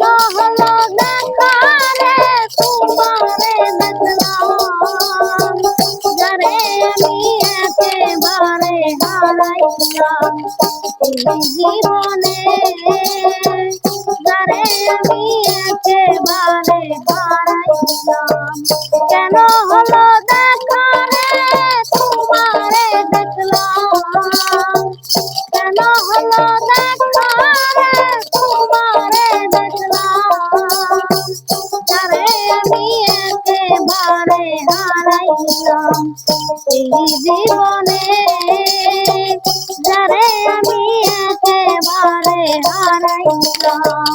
কেন হলো দেখা রে? তোমারে দেখলাম যারে আমি একেবারে হারাইলাম এই জীবনে যারে আমি একেবারে হারাইলাম কেন হলো দেখা হারাইলাম। এই জীবনে যারে আমি একেবারে হারাইলাম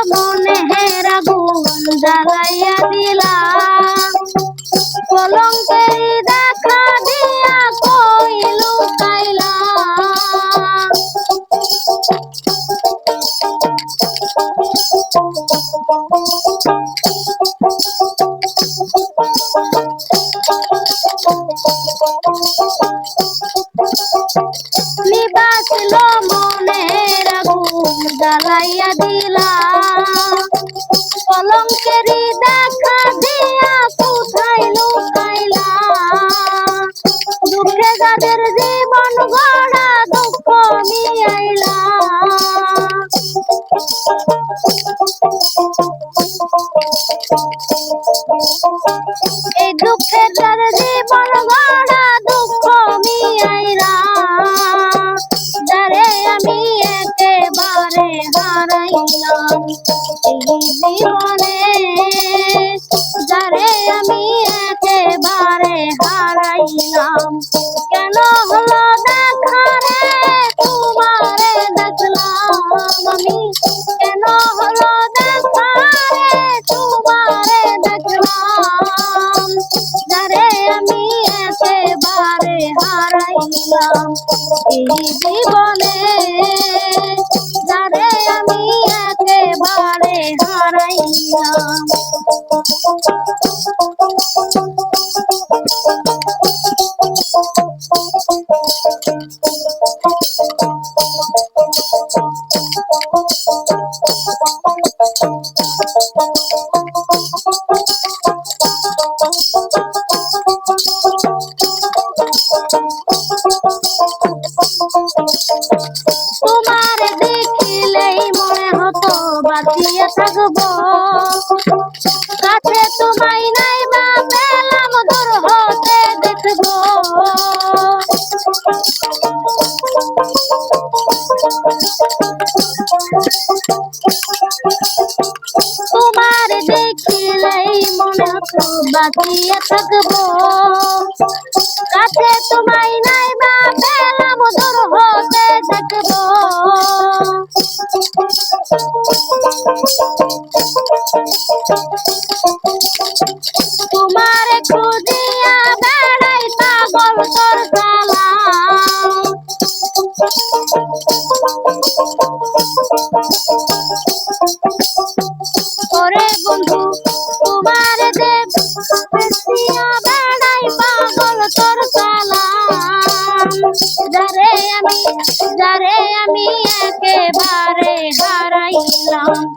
নিবাসিল মনের আগুন জ্বালাইয়া দিলা কলঙ্কেরি দেখা দিয়া কোথায় লুকাইলা দুঃখে যাদের জীবন গড়া দুঃখ মিয়াইলা হারাইলাম এই জীবনে কেন হলো দেখলাম কেন দেখলাম। আমি একেবারে হারাইলাম। জীবনে একেবারে একটু বাঁচিয়ে থাকব। কাছে তোমায় নাই বা পেলাম, দূর হতে থাকব তোমার খুঁজিয়া বেড়াই পাগল তোর জ্বালা ওরে বন্ধু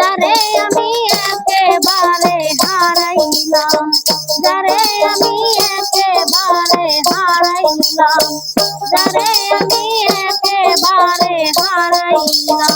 যারে আমি একেবারে হারাইলাম যারে আমি একেবারে হারাইলাম যারে আমি একেবারে হারাইলাম